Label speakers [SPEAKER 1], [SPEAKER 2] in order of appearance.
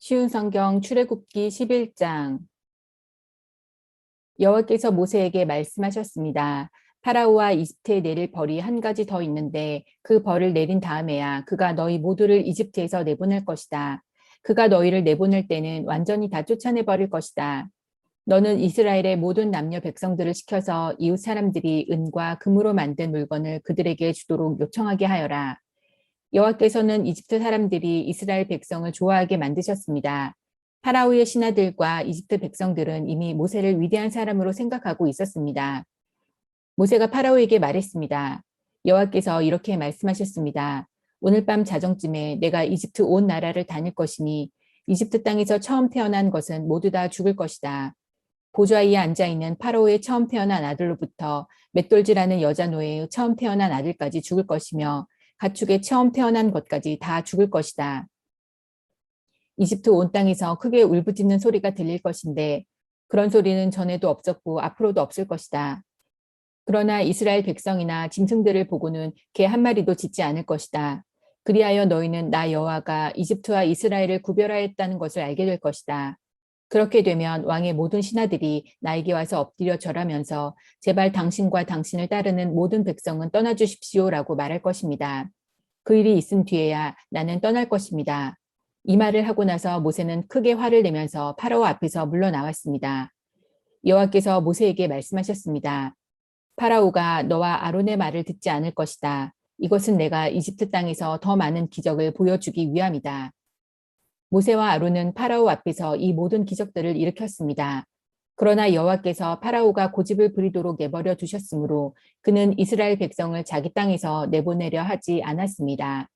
[SPEAKER 1] 쉬운 성경 출애굽기 11장 여호와께서 모세에게 말씀하셨습니다. 파라오와 이집트에 내릴 벌이 한 가지 더 있는데 그 벌을 내린 다음에야 그가 너희 모두를 이집트에서 내보낼 것이다. 그가 너희를 내보낼 때는 완전히 다 쫓아내 버릴 것이다. 너는 이스라엘의 모든 남녀 백성들을 시켜서 이웃 사람들이 은과 금으로 만든 물건을 그들에게 주도록 요청하게 하여라. 여호와께서는 이집트 사람들이 이스라엘 백성을 좋아하게 만드셨습니다. 파라오의 신하들과 이집트 백성들은 이미 모세를 위대한 사람으로 생각하고 있었습니다. 모세가 파라오에게 말했습니다. 여호와께서 이렇게 말씀하셨습니다. 오늘 밤 자정쯤에 내가 이집트 온 나라를 다닐 것이니 이집트 땅에서 처음 태어난 것은 모두 다 죽을 것이다. 보좌 위에 앉아 있는 파라오의 처음 태어난 아들로부터 맷돌지라는 여자 노예의 처음 태어난 아들까지 죽을 것이며 가축의 처음 태어난 것까지 다 죽을 것이다. 이집트 온 땅에서 크게 울부짖는 소리가 들릴 것인데 그런 소리는 전에도 없었고 앞으로도 없을 것이다. 그러나 이스라엘 백성이나 짐승들을 보고는 개 한 마리도 짖지 않을 것이다. 그리하여 너희는 나 여호와가 이집트와 이스라엘을 구별하였다는 것을 알게 될 것이다. 그렇게 되면 왕의 모든 신하들이 나에게 와서 엎드려 절하면서 제발 당신과 당신을 따르는 모든 백성은 떠나주십시오라고 말할 것입니다. 그 일이 있은 뒤에야 나는 떠날 것입니다. 이 말을 하고 나서 모세는 크게 화를 내면서 파라오 앞에서 물러나왔습니다. 여호와께서 모세에게 말씀하셨습니다. 파라오가 너와 아론의 말을 듣지 않을 것이다. 이것은 내가 이집트 땅에서 더 많은 기적을 보여주기 위함이다. 모세와 아론은 파라오 앞에서 이 모든 기적들을 일으켰습니다. 그러나 여호와께서 파라오가 고집을 부리도록 내버려 두셨으므로 그는 이스라엘 백성을 자기 땅에서 내보내려 하지 않았습니다.